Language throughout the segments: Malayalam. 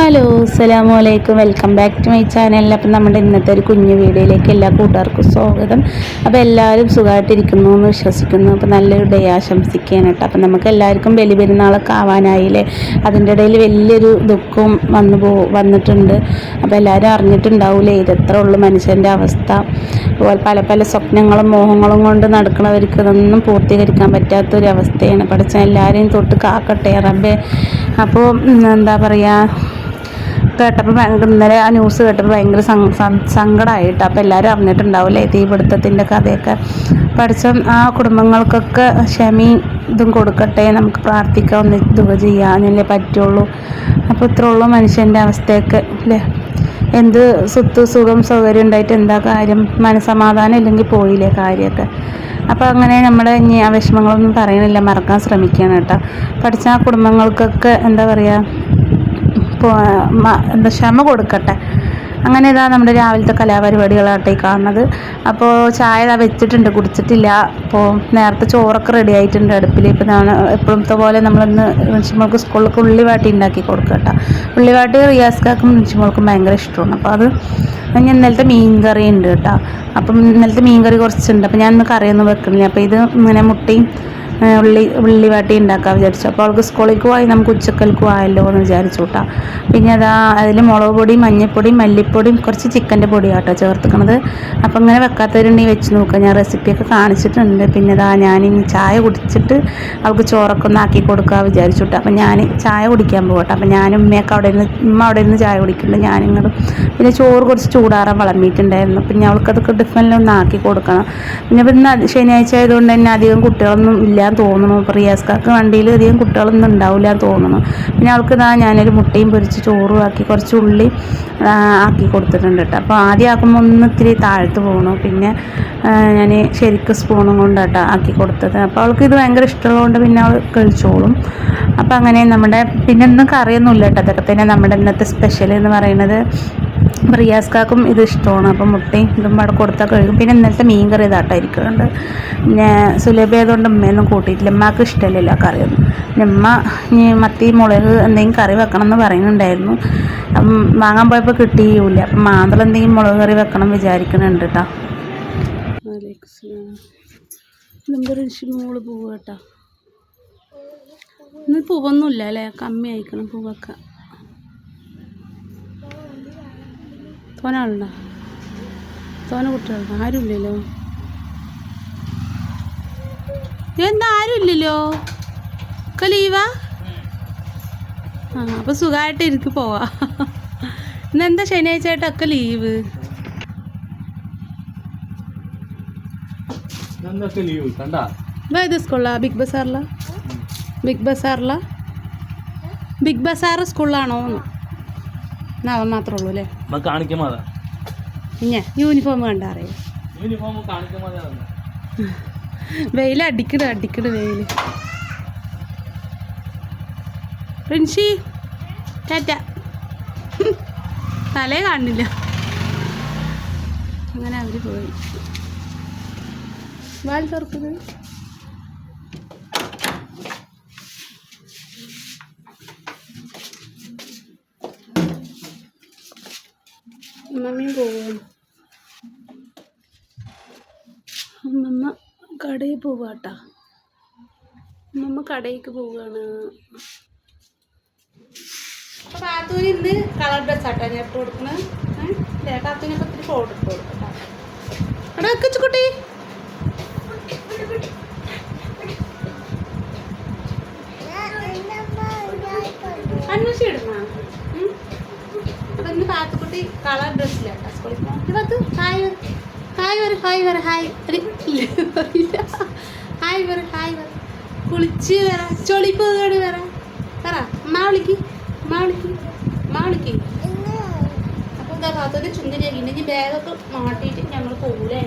ഹലോ അസ്സലാമു അലൈക്കും. Welcome back to my channel. അപ്പം നമ്മുടെ ഇന്നത്തെ ഒരു കുഞ്ഞു വീഡിയോയിലേക്ക് എല്ലാ കൂട്ടുകാർക്കും സ്വാഗതം. അപ്പോൾ എല്ലാവരും സുഖമായിട്ടിരിക്കുന്നു എന്ന് വിശ്വസിക്കുന്നു. അപ്പോൾ നല്ലൊരു ഡേ ആശംസിക്കുകയാണ് കേട്ടോ. അപ്പം നമുക്ക് എല്ലാവർക്കും ബലി പെരുന്നാളൊക്കെ ആവാനായില്ലേ? അതിന്റെ ഇടയിൽ വലിയൊരു ദുഃഖവും വന്നു പോ വന്നിട്ടുണ്ട്. അപ്പോൾ എല്ലാവരും അറിഞ്ഞിട്ടുണ്ടാവില്ലേ ഇതെത്ര ഉള്ളു മനുഷ്യന്റെ അവസ്ഥ. അതുപോലെ പല പല സ്വപ്നങ്ങളും മോഹങ്ങളും കൊണ്ട് നടക്കുന്നവർക്ക് ഇതൊന്നും പൂർത്തീകരിക്കാൻ പറ്റാത്തൊരു അവസ്ഥയാണ്. പഠിച്ച എല്ലാവരെയും തൊട്ട് കാക്കട്ടെ റബ്ബേ. അപ്പോൾ എന്താ പറയുക കേട്ടപ്പോൾ ഭയങ്കര ഇന്നലെ ആ ന്യൂസ് കേട്ടപ്പോൾ ഭയങ്കര സങ്കടമായിട്ട് അപ്പോൾ എല്ലാവരും അറിഞ്ഞിട്ടുണ്ടാവില്ലേ തീപിടുത്തത്തിന്റെ കഥയൊക്കെ. പഠിച്ച ആ കുടുംബങ്ങൾക്കൊക്കെ ക്ഷമയും ഇതും കൊടുക്കട്ടെ നമുക്ക് പ്രാർത്ഥിക്കാം ഒന്ന് ഇതൊക്കെ ചെയ്യാനല്ലേ പറ്റുള്ളൂ. അപ്പോൾ ഇത്ര ഉള്ളൂ മനുഷ്യന്റെ അവസ്ഥയൊക്കെ അല്ലേ? എന്ത് സ്വത്ത് സുഖം സൗകര്യം ഉണ്ടായിട്ട് എന്താ കാര്യം? മനസമാധാനം ഇല്ലെങ്കിൽ പോയില്ലേ കാര്യമൊക്കെ? അപ്പോൾ അങ്ങനെ നമ്മുടെ ഇനി ആ വിഷമങ്ങളൊന്നും പറയണില്ല മറക്കാൻ ശ്രമിക്കുകയാണ് കേട്ടോ. പഠിച്ച ആ കുടുംബങ്ങൾക്കൊക്കെ എന്താ പറയുക എന്താ ക്ഷമ കൊടുക്കട്ടെ. അങ്ങനെ ഇതാ നമ്മുടെ രാവിലത്തെ കലാപരിപാടികളാട്ടെ കാണുന്നത്. അപ്പോൾ ചായ ഇതാ വെച്ചിട്ടുണ്ട് കുടിച്ചിട്ടില്ല. അപ്പോൾ നേരത്തെ ചോറൊക്കെ റെഡി ആയിട്ടുണ്ട് അടുപ്പിൽ ഇപ്പോൾ ഞാൻ എപ്പോഴത്തെ പോലെ നമ്മളിന്ന് റിൻഷിമോൾക്ക് സ്കൂളിലേക്ക് ഉള്ളിവാട്ടി ഉണ്ടാക്കി കൊടുക്കുക കേട്ടോ ഉള്ളിവാട്ടി റിയാസ്കാക്കും റിൻഷിമോൾക്കും ഭയങ്കര ഇഷ്ടമാണ്. അപ്പോൾ അത് ഞാൻ ഇന്നലത്തെ മീൻ കറി ഉണ്ട് കേട്ടോ. അപ്പം ഇന്നലത്തെ മീൻ കറി കുറച്ചുണ്ട്. അപ്പോൾ ഞാൻ ഇന്ന് കറിയൊന്നും വെക്കുന്നില്ല അപ്പോൾ ഇത് ഇങ്ങനെ മുട്ടയും ഉള്ളി ഉള്ളി വാട്ടി ഉണ്ടാക്കാൻ വിചാരിച്ചു. അപ്പോൾ അവൾക്ക് സ്കൂളിലേക്ക് പോയി നമുക്ക് ഉച്ചക്കൽക്ക് ആയല്ലോ എന്ന് വിചാരിച്ചു കേട്ടോ പിന്നെ അതാ അതിൽ മുളക് പൊടി മഞ്ഞൾപ്പൊടി മല്ലിപ്പൊടിയും കുറച്ച് ചിക്കന്റെ പൊടിയാണ് കേട്ടോ ചേർത്തുക്കണത്. അപ്പോൾ ഇങ്ങനെ വെക്കാത്തവരുണ്ടെങ്കിൽ വെച്ച് നോക്കുക ഞാൻ റെസിപ്പിയൊക്കെ കാണിച്ചിട്ടുണ്ട്. പിന്നെ അതാ ഞാൻ ഇനി ചായ കുടിച്ചിട്ട് അവൾക്ക് ചോറൊക്കെ ഒന്ന് ആക്കി കൊടുക്കുക വിചാരിച്ചു കേട്ടോ അപ്പോൾ ഞാൻ ചായ കുടിക്കാൻ പോകട്ടെ അപ്പോൾ ഞാൻ ഉമ്മയൊക്കെ അവിടെ നിന്ന് ഉമ്മ അവിടെ നിന്ന് ചായ കുടിക്കുന്നുണ്ട്. ഞാനിങ്ങോട്ട് പിന്നെ ചോറ് കുറച്ച് ചൂടാറാൻ വളർന്നിട്ടുണ്ടായിരുന്നു. പിന്നെ അവൾക്കതൊക്കെ ടിഫനിലൊന്ന് ആക്കി കൊടുക്കണം. പിന്നെ ഇന്ന് ശനിയാഴ്ച ആയതുകൊണ്ട് തന്നെ അധികം കുട്ടികളൊന്നും ഇല്ലാന്ന് തോന്നുന്നു. ഇപ്പോൾ റിയാസ്കാക്ക് വണ്ടിയിൽ അധികം കുട്ടികളൊന്നും ഉണ്ടാവില്ല തോന്നുന്നു. പിന്നെ അവൾക്ക് ഇതാ ഞാനൊരു മുട്ടയും പൊരിച്ച് ചോറും ആക്കി കുറച്ച് ഉള്ളി ആക്കി കൊടുത്തിട്ടുണ്ട് കേട്ടോ. അപ്പോൾ ആദ്യം ആക്കുമ്പോൾ ഒന്ന് ഇത്തിരി താഴ്ത്ത് പോകണു പിന്നെ ഞാൻ ശരിക്കും സ്പൂണും കൊണ്ടാട്ടോ ആക്കി കൊടുത്തത്. അപ്പോൾ അവൾക്ക് ഇത് ഭയങ്കര ഇഷ്ടമുള്ളതുകൊണ്ട് പിന്നെ അവൾ കഴിച്ചോളും. അപ്പോൾ അങ്ങനെ നമ്മുടെ പിന്നെ ഒന്നും കറിയൊന്നുമില്ല കേട്ടോ. അതൊക്കെ തന്നെ നമ്മുടെ ഇന്നത്തെ സ്പെഷ്യൽ എന്ന് പറയുന്നത് റിയാസ്കാക്കും ഇത് ഇഷ്ടമാണ്. അപ്പം മുട്ടയും ഇതും അവിടെ കൊടുത്താൽ കഴിക്കും. പിന്നെ ഇന്നത്തെ മീൻ കറി ഇതാട്ടായിരിക്കുന്നുണ്ട് പിന്നെ സുലഭ ആയതുകൊണ്ട് ഉമ്മയൊന്നും കൂട്ടിയിട്ടില്ല. ഉമ്മക്ക് ഇഷ്ടമല്ലല്ലോ കറിയൊന്നും. ഉമ്മ ഈ മത്തി മുളക് എന്തെങ്കിലും കറി വെക്കണം എന്ന് പറയുന്നുണ്ടായിരുന്നു. അപ്പം വാങ്ങാൻ പോയപ്പോൾ കിട്ടിയില്ല. അപ്പം മാന്തളം എന്തെങ്കിലും മുളക് കറി വെക്കണം വിചാരിക്കുന്നുണ്ട് കേട്ടോ മോൾ പൂവ് കേട്ടോ ഇന്ന് പൂവൊന്നുമില്ല അല്ലേ? കമ്മി അയക്കണം പൂവൊക്കെ. തോന ആളുണ്ടോ തോന കുട്ടികളുണ്ടോ ആരുമില്ലല്ലോ? എന്താ ആരുമില്ലല്ലോ? ഒക്കെ ലീവാ ആ? അപ്പോൾ സുഖമായിട്ട് എനിക്ക് പോവാ. ഇന്നെന്താ ശനിയാഴ്ച ആയിട്ടൊക്കെ ലീവ് ഇതാ ഇത് സ്കൂളിലാ? ബിഗ് ബസാറിലാ? ബിഗ് ബസാറിലാ? ബിഗ് ബസാർ സ്കൂളിലാണോ എന്ന് എന്നാ അവൻ മാത്രമേ ഉള്ളൂ അല്ലേ നമുക്ക് കാണിക്കുമ്പോ അതാ. ഇഞ്ഞേ യൂണിഫോം കണ്ടാ അറിയാം? യൂണിഫോം കാണിക്കുമ്പോ അതാ വെയിൽ അടിക്കട് അടിക്കട് വെയിൽ പ്രിൻസി ടാറ്റ. തലേ കാണില്ല. അങ്ങനെ അവർ പോയി. വാൽ തുറക്കുന്നത് മമ്മിയും പോവുകയാണ് അമ്മമ്മ കടയിൽ പോവാട്ടാ. അമ്മമ്മ കടയിലേക്ക് പോവുകയാണ് കാത്തൂന് ഇന്ന് കളർ ഡ്രസ് ആട്ടാ. ഞാൻ ഇട്ട് കൊടുക്കുന്നത് കാത്തൂരി ഒത്തിരി ഫോട്ടോ ഇട്ട് കൊടുക്കട്ടാ. എടാ വെക്കുട്ടി അന്വേഷിച്ച് അപ്പൊ ഇന്ന് കാത്തുകുട്ടി കളർ ഡ്രസ്സിലാണ് സ്കൂളിൽ ഇവത്ത് ഹായ് ഹായ് വര. ഹായ് വര. ഹായ്. ഹായ് വര. ഹായ് വര. കുളിച്ച് വരാ. ചൊളിപ്പ് കേട് വരാ. പറ. അമ്മ വിളിക്ക്. അമ്മ വിളിക്ക്. അമ്മ വിളിക്ക്. അപ്പോൾ ഇതാ കാത്തൊരു ചുന്ദരിയാക്കി ഇനി ബാഗൊക്കെ മാട്ടിയിട്ട് ഞങ്ങൾ പോകൂലേ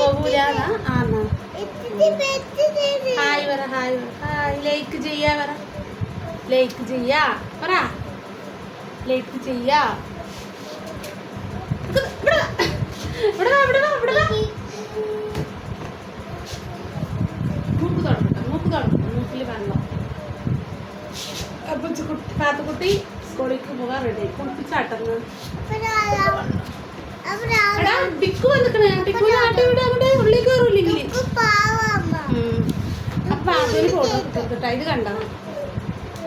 പോകൂലാന്നാ ആന്നാ. ഹായ് വര. ഹായ് വര. ഹായ്. ലൈക്ക് ചെയ്യാ വര. ലൈക്ക് ചെയ്യാ. പറ. ലൈക്ക് ചെയ്യാ. മൂക്ക് തുറക്കട്ടെ മൂക്ക് തുറക്കട്ടെ മൂക്കിൽ വെള്ളം. പാത്തുക്കുട്ടി സ്കൂളിലേക്ക് പോകാൻ റെഡി കുളിപ്പിച്ചാട്ടെന്ന് ടിക്കു വന്നിക്കണേ. ടിക്കു നാട്ടിൽ ഇവിടെ അങ്ങോട്ട് ഉള്ളിൽ കയറില്ലെങ്കിൽ അപ്പൊ പാത്തുവിന് ഫോട്ടോ കൊടുത്തിട്ടാ. ഇത് കണ്ടോ?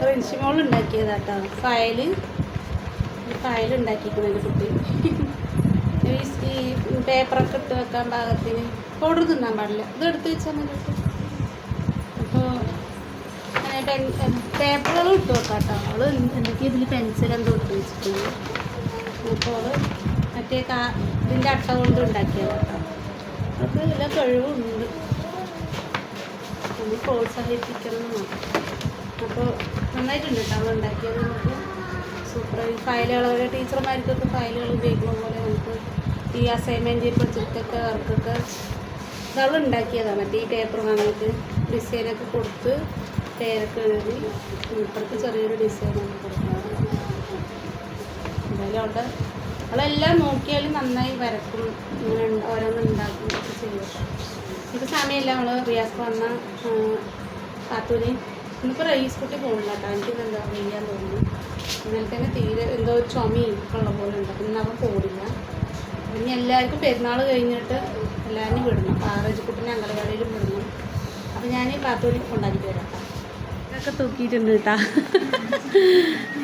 റിൻഷിമോൾ ഉണ്ടാക്കിയതാട്ടോ ഫയൽ ഫയൽ ഉണ്ടാക്കിയിരിക്കുന്നത് കുട്ടി ഈ പേപ്പറൊക്കെ ഇട്ട് വെക്കാൻ പാകത്തിന് പൗഡർ തിന്നാൻ പാടില്ല. ഇത് എടുത്ത് വെച്ചാൽ മതി. അപ്പോൾ പേപ്പറുകൾ ഇട്ട് വെക്കാം കേട്ടോ അവൾ എനിക്ക് ഇതിൽ പെൻസിൽ എന്തോ ഇട്ട് വെച്ചിട്ടുണ്ട്. അപ്പോൾ അവൾ മറ്റേ കാ ഇതിന്റെ അട്ട കൊണ്ട് ഉണ്ടാക്കിയത് കേട്ടോ. അവൾക്ക് നല്ല കഴിവുണ്ട്. നമ്മൾ പ്രോത്സാഹിപ്പിക്കണം അപ്പോൾ നന്നായിട്ടുണ്ട് കേട്ടോ അവൾ നമുക്ക് സൂപ്പർ ഫയലുകൾ ഓരോ ടീച്ചർമാർക്കൊക്കെ ഫയലുകൾ ഉപയോഗിക്കുന്ന പോലെ നമുക്ക് ഈ അസൈൻമെന്റ് പ്രൊജക്റ്റൊക്കെ വർക്കൊക്കെ അവൾ ഉണ്ടാക്കിയതാണ്. മറ്റേ ഈ പേപ്പർ വാങ്ങിയിട്ട് ഡിസൈനൊക്കെ കൊടുത്ത് പേരൊക്കെ എഴുതി ഇപ്പുറത്ത് ചെറിയൊരു ഡിസൈനൊക്കെ കൊടുക്കുന്നത്. എന്തായാലും അവിടെ അവളെല്ലാം നോക്കിയാലും നന്നായി വരക്കും. ഇങ്ങനെ ഓരോന്ന് ഉണ്ടാക്കും ഒക്കെ ചെയ്യും. ഇപ്പം സമയമില്ല. അവൾ റിയാസ് വന്ന കാത്തൂന് ഇന്നിപ്പോൾ റൈസ് കുട്ടി പോകണില്ല കേട്ടോ എനിക്ക് എന്താ വയ്യാൻ തോന്നുന്നു. ഇന്നലെ തന്നെ തീരെ എന്തോ ചുമയും ഒക്കെ ഉള്ള പോലെ ഉണ്ട്. അപ്പം ഇന്നവൻ പോടില്ല. ഇനി എല്ലാവർക്കും പെരുന്നാൾ കഴിഞ്ഞിട്ട് എല്ലാവരും വിടണം. പാറേജ് കുട്ടിനെ അങ്കലവാടിയിലും വിടണം. അപ്പം ഞാൻ പാത്തോലിക്ക് കൊണ്ടാക്കി വരാം ഇതൊക്കെ തൂക്കിയിട്ടുണ്ട് കേട്ടാ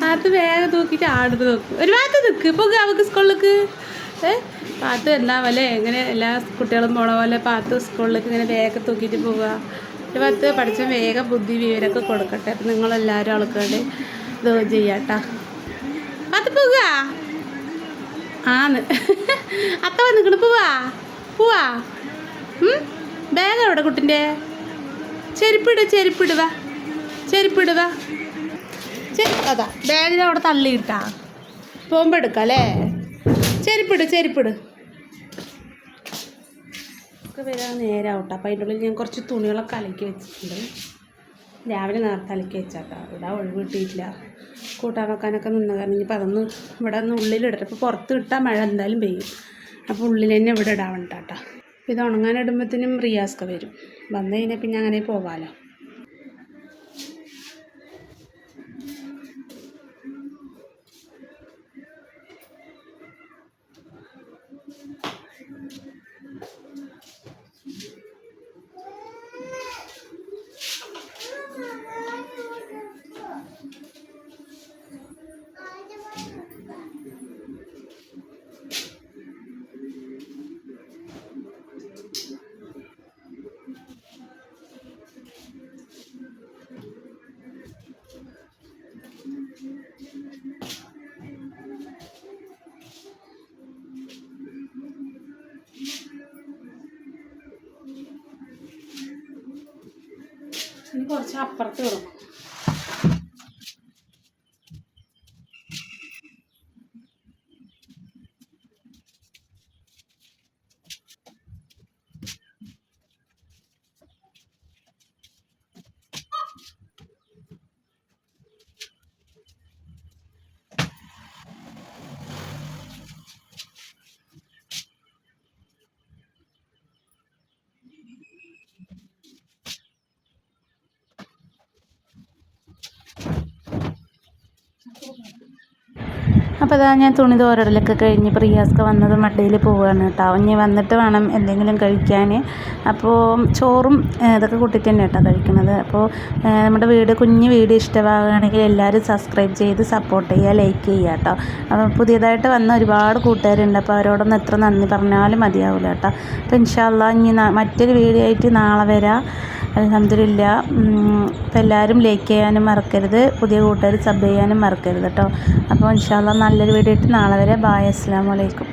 പാത്ത് വേഗം തൂക്കിയിട്ട് ആടുന്ന് നോക്കും. ഒരു ഭാഗത്ത് നിൽക്ക് ഇപ്പോൾ അവൾക്ക് സ്കൂളിലേക്ക്. പാത്ത് പോലെ എങ്ങനെ എല്ലാ കുട്ടികളും പോണ പോലെ പാത്ത് സ്കൂളിലേക്ക് ഇങ്ങനെ വേഗം തൂക്കിയിട്ട് പോവുക ഒരു പാത്ത് പഠിച്ച വേഗം ബുദ്ധി വിവരമൊക്കെ കൊടുക്കട്ടെ. അപ്പം നിങ്ങളെല്ലാവരും ആൾക്കാരുടെ ഇത് ചെയ്യാട്ടാ. അത് പോവുക ആന്ന്. അത്ത വന്നിക്കണ് പോവാ. പോവാ. ബാഗ് എവിടെ കുട്ടിന്റെ? ചെരുപ്പിട് ചെരുപ്പിടുക ചെരുപ്പിടുക ചെരി അതാ ബാഗിൽ അവിടെ തള്ളിയിട്ടാ. പോകുമ്പോൾ എടുക്കാം അല്ലേ? ചെരുപ്പിട് ചെരുപ്പിട്. ഒക്കെ വരാൻ നേരാവട്ടെ. അപ്പം അതിന്റെ ഉള്ളിൽ ഞാൻ കുറച്ച് തുണികളൊക്കെ അലക്കി വെച്ചിട്ടുണ്ട്. രാവിലെ നേരത്തെ അലക്കി വെച്ചാട്ടോ. ഇവിടെ ഒഴിവ് കിട്ടിയിട്ടില്ല. കൂട്ടാൻ വെക്കാനൊക്കെ നിന്ന്. കാരണം ഇനിയിപ്പോൾ അതൊന്ന് ഇവിടെ ഒന്ന് ഉള്ളിലിടട്ടെ ഇപ്പോൾ പുറത്ത് ഇട്ടാൽ മഴ എന്തായാലും പെയ്യും. അപ്പോൾ ഉള്ളിൽ തന്നെ ഇവിടെ ഇടാൻ വേണ്ടിട്ടാ ഇത് ഉണങ്ങാനിടുമ്പോഴത്തേനും റിയാസ് റിയാസ്ക വരും. വന്നു കഴിഞ്ഞാൽ പിന്നെ അങ്ങനെ പോകാമല്ലോ ഇനി കുറച്ച് അപ്പുറത്ത് വിടണം അപ്പോൾ അതാ ഞാൻ തുണി തോരടലൊക്കെ കഴിഞ്ഞ് പ്രിയാസ്ക വന്നത് മട്ടയിൽ പോവുകയാണ് കേട്ടോ ഇനി വന്നിട്ട് വേണം എന്തെങ്കിലും കഴിക്കാൻ അപ്പോൾ ചോറും ഇതൊക്കെ കൂട്ടിയിട്ട് തന്നെ കേട്ടോ കഴിക്കുന്നത് അപ്പോൾ നമ്മുടെ വീട് കുഞ്ഞ് വീട് ഇഷ്ടമാകുകയാണെങ്കിൽ എല്ലാവരും സബ്സ്ക്രൈബ് ചെയ്ത് സപ്പോർട്ട് ചെയ്യുക ലൈക്ക് ചെയ്യുക കേട്ടോ അപ്പോൾ പുതിയതായിട്ട് വന്ന ഒരുപാട് കൂട്ടുകാരുണ്ട്. അപ്പോൾ അവരോടൊന്നും എത്ര നന്ദി പറഞ്ഞാലും മതിയാവില്ല കേട്ടോ അപ്പോൾ ഇൻഷാല്ല ഇനി മറ്റൊരു വീഡിയോ ആയിട്ട് നാളെ വരാം. അലഹമില്ല എല്ലാവരും ലൈക്ക് ചെയ്യാനും മറക്കരുത് പുതിയ കൂട്ടുകാർ സബ് ചെയ്യാനും മറക്കരുത് കേട്ടോ അപ്പോൾ ഇൻഷാല്ല നല്ലൊരു വീഡിയോ ഇട്ട് നാളെ വരെ. ബായ് അസ്സാം വലൈക്കും